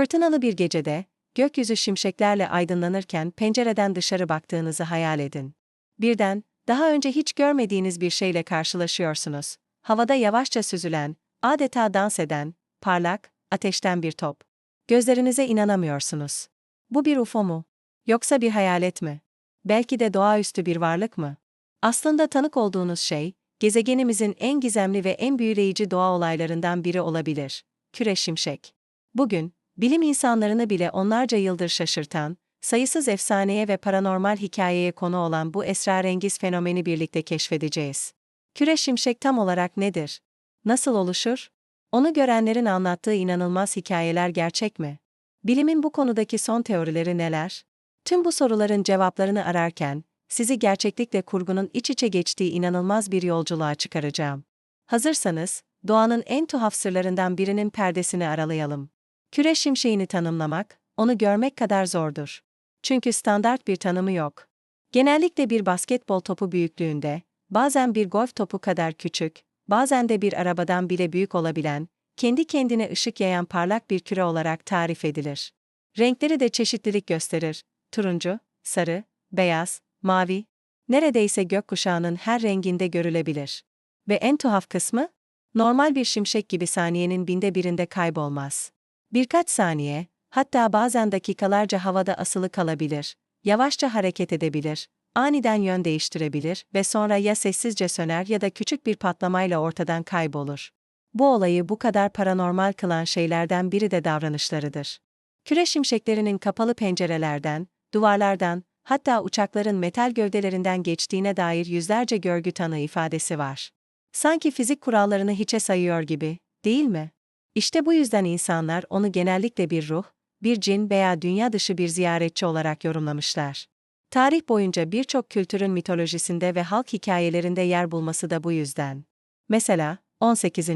Fırtınalı bir gecede, gökyüzü şimşeklerle aydınlanırken pencereden dışarı baktığınızı hayal edin. Birden, daha önce hiç görmediğiniz bir şeyle karşılaşıyorsunuz. Havada yavaşça süzülen, adeta dans eden, parlak, ateşten bir top. Gözlerinize inanamıyorsunuz. Bu bir UFO mu? Yoksa bir hayalet mi? Belki de doğaüstü bir varlık mı? Aslında tanık olduğunuz şey, gezegenimizin en gizemli ve en büyüleyici doğa olaylarından biri olabilir. Küre şimşek. Bugün, bilim insanlarını bile onlarca yıldır şaşırtan, sayısız efsaneye ve paranormal hikayeye konu olan bu esrarengiz fenomeni birlikte keşfedeceğiz. Küre şimşek tam olarak nedir? Nasıl oluşur? Onu görenlerin anlattığı inanılmaz hikayeler gerçek mi? Bilimin bu konudaki son teorileri neler? Tüm bu soruların cevaplarını ararken, sizi gerçeklikle kurgunun iç içe geçtiği inanılmaz bir yolculuğa çıkaracağım. Hazırsanız, doğanın en tuhaf sırlarından birinin perdesini aralayalım. Küre şimşeğini tanımlamak, onu görmek kadar zordur. Çünkü standart bir tanımı yok. Genellikle bir basketbol topu büyüklüğünde, bazen bir golf topu kadar küçük, bazen de bir arabadan bile büyük olabilen, kendi kendine ışık yayan parlak bir küre olarak tarif edilir. Renkleri de çeşitlilik gösterir. Turuncu, sarı, beyaz, mavi, neredeyse gökkuşağının her renginde görülebilir. Ve en tuhaf kısmı, normal bir şimşek gibi saniyenin binde birinde kaybolmaz. Birkaç saniye, hatta bazen dakikalarca havada asılı kalabilir, yavaşça hareket edebilir, aniden yön değiştirebilir ve sonra ya sessizce söner ya da küçük bir patlamayla ortadan kaybolur. Bu olayı bu kadar paranormal kılan şeylerden biri de davranışlarıdır. Küre şimşeklerinin kapalı pencerelerden, duvarlardan, hatta uçakların metal gövdelerinden geçtiğine dair yüzlerce görgü tanığı ifadesi var. Sanki fizik kurallarını hiçe sayıyor gibi, değil mi? İşte bu yüzden insanlar onu genellikle bir ruh, bir cin veya dünya dışı bir ziyaretçi olarak yorumlamışlar. Tarih boyunca birçok kültürün mitolojisinde ve halk hikayelerinde yer bulması da bu yüzden. Mesela, 18.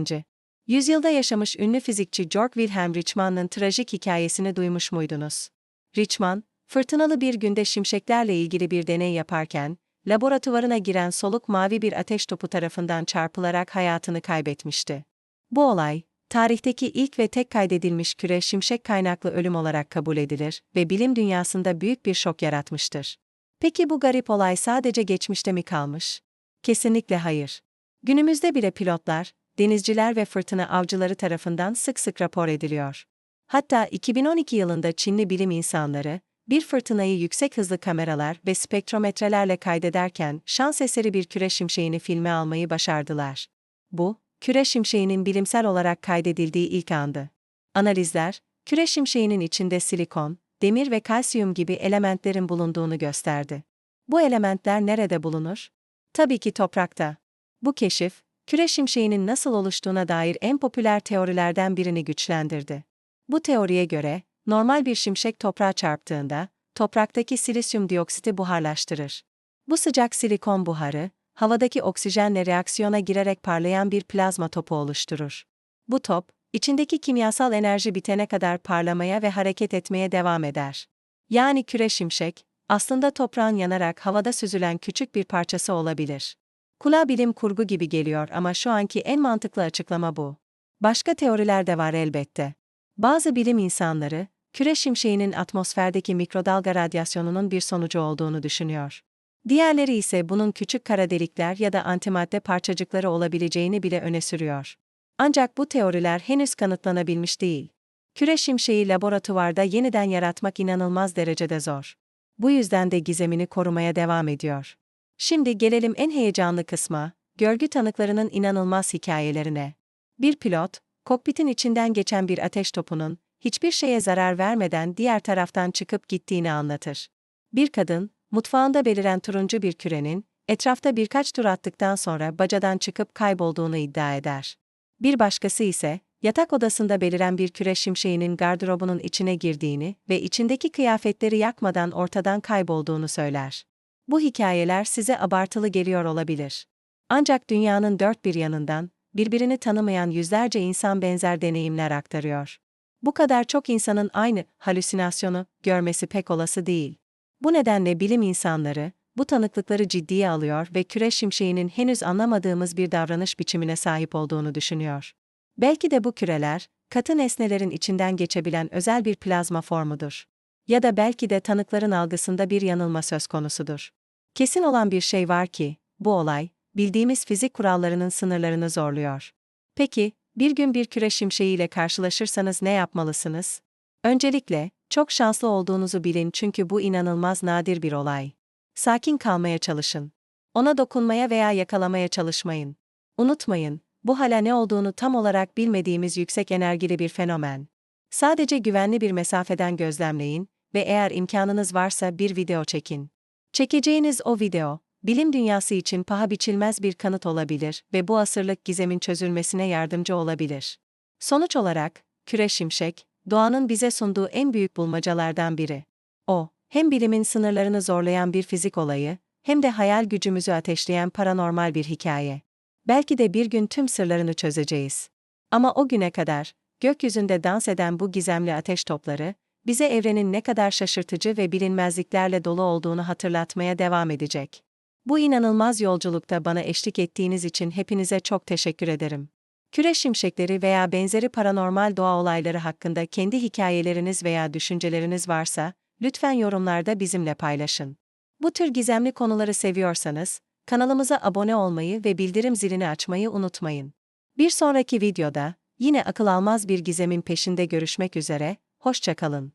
yüzyılda yaşamış ünlü fizikçi Georg Wilhelm Richmann'ın trajik hikayesini duymuş muydunuz? Richmann, fırtınalı bir günde şimşeklerle ilgili bir deney yaparken, laboratuvarına giren soluk mavi bir ateş topu tarafından çarpılarak hayatını kaybetmişti. Bu olay, tarihteki ilk ve tek kaydedilmiş küre şimşek kaynaklı ölüm olarak kabul edilir ve bilim dünyasında büyük bir şok yaratmıştır. Peki bu garip olay sadece geçmişte mi kalmış? Kesinlikle hayır. Günümüzde bile pilotlar, denizciler ve fırtına avcıları tarafından sık sık rapor ediliyor. Hatta 2012 yılında Çinli bilim insanları, bir fırtınayı yüksek hızlı kameralar ve spektrometrelerle kaydederken şans eseri bir küre şimşeğini filme almayı başardılar. Bu, küre şimşeğinin bilimsel olarak kaydedildiği ilk andı. Analizler, küre şimşeğinin içinde silikon, demir ve kalsiyum gibi elementlerin bulunduğunu gösterdi. Bu elementler nerede bulunur? Tabii ki toprakta. Bu keşif, küre şimşeğinin nasıl oluştuğuna dair en popüler teorilerden birini güçlendirdi. Bu teoriye göre, normal bir şimşek toprağa çarptığında, topraktaki silisyum dioksiti buharlaştırır. Bu sıcak silikon buharı, havadaki oksijenle reaksiyona girerek parlayan bir plazma topu oluşturur. Bu top, içindeki kimyasal enerji bitene kadar parlamaya ve hareket etmeye devam eder. Yani küre şimşek, aslında toprağın yanarak havada süzülen küçük bir parçası olabilir. Kulağa bilim kurgu gibi geliyor ama şu anki en mantıklı açıklama bu. Başka teoriler de var elbette. Bazı bilim insanları, küre şimşeğinin atmosferdeki mikrodalga radyasyonunun bir sonucu olduğunu düşünüyor. Diğerleri ise bunun küçük kara delikler ya da antimadde parçacıkları olabileceğini bile öne sürüyor. Ancak bu teoriler henüz kanıtlanabilmiş değil. Küre şimşeği laboratuvarda yeniden yaratmak inanılmaz derecede zor. Bu yüzden de gizemini korumaya devam ediyor. Şimdi gelelim en heyecanlı kısma, görgü tanıklarının inanılmaz hikayelerine. Bir pilot, kokpitin içinden geçen bir ateş topunun, hiçbir şeye zarar vermeden diğer taraftan çıkıp gittiğini anlatır. Bir kadın, mutfağında beliren turuncu bir kürenin, etrafta birkaç tur attıktan sonra bacadan çıkıp kaybolduğunu iddia eder. Bir başkası ise, yatak odasında beliren bir küre şimşeğinin gardırobunun içine girdiğini ve içindeki kıyafetleri yakmadan ortadan kaybolduğunu söyler. Bu hikayeler size abartılı geliyor olabilir. Ancak dünyanın dört bir yanından, birbirini tanımayan yüzlerce insan benzer deneyimler aktarıyor. Bu kadar çok insanın aynı halüsinasyonu görmesi pek olası değil. Bu nedenle bilim insanları, bu tanıklıkları ciddiye alıyor ve küre şimşeğinin henüz anlamadığımız bir davranış biçimine sahip olduğunu düşünüyor. Belki de bu küreler, katı nesnelerin içinden geçebilen özel bir plazma formudur. Ya da belki de tanıkların algısında bir yanılma söz konusudur. Kesin olan bir şey var ki, bu olay, bildiğimiz fizik kurallarının sınırlarını zorluyor. Peki, bir gün bir küre şimşeğiyle karşılaşırsanız ne yapmalısınız? Öncelikle, çok şanslı olduğunuzu bilin çünkü bu inanılmaz nadir bir olay. Sakin kalmaya çalışın. Ona dokunmaya veya yakalamaya çalışmayın. Unutmayın, bu hala ne olduğunu tam olarak bilmediğimiz yüksek enerjili bir fenomen. Sadece güvenli bir mesafeden gözlemleyin ve eğer imkanınız varsa bir video çekin. Çekeceğiniz o video, bilim dünyası için paha biçilmez bir kanıt olabilir ve bu asırlık gizemin çözülmesine yardımcı olabilir. Sonuç olarak, küre şimşek, doğanın bize sunduğu en büyük bulmacalardan biri. O, hem bilimin sınırlarını zorlayan bir fizik olayı, hem de hayal gücümüzü ateşleyen paranormal bir hikaye. Belki de bir gün tüm sırlarını çözeceğiz. Ama o güne kadar, gökyüzünde dans eden bu gizemli ateş topları, bize evrenin ne kadar şaşırtıcı ve bilinmezliklerle dolu olduğunu hatırlatmaya devam edecek. Bu inanılmaz yolculukta bana eşlik ettiğiniz için hepinize çok teşekkür ederim. Küre şimşekleri veya benzeri paranormal doğa olayları hakkında kendi hikayeleriniz veya düşünceleriniz varsa, lütfen yorumlarda bizimle paylaşın. Bu tür gizemli konuları seviyorsanız, kanalımıza abone olmayı ve bildirim zilini açmayı unutmayın. Bir sonraki videoda, yine akıl almaz bir gizemin peşinde görüşmek üzere, hoşçakalın.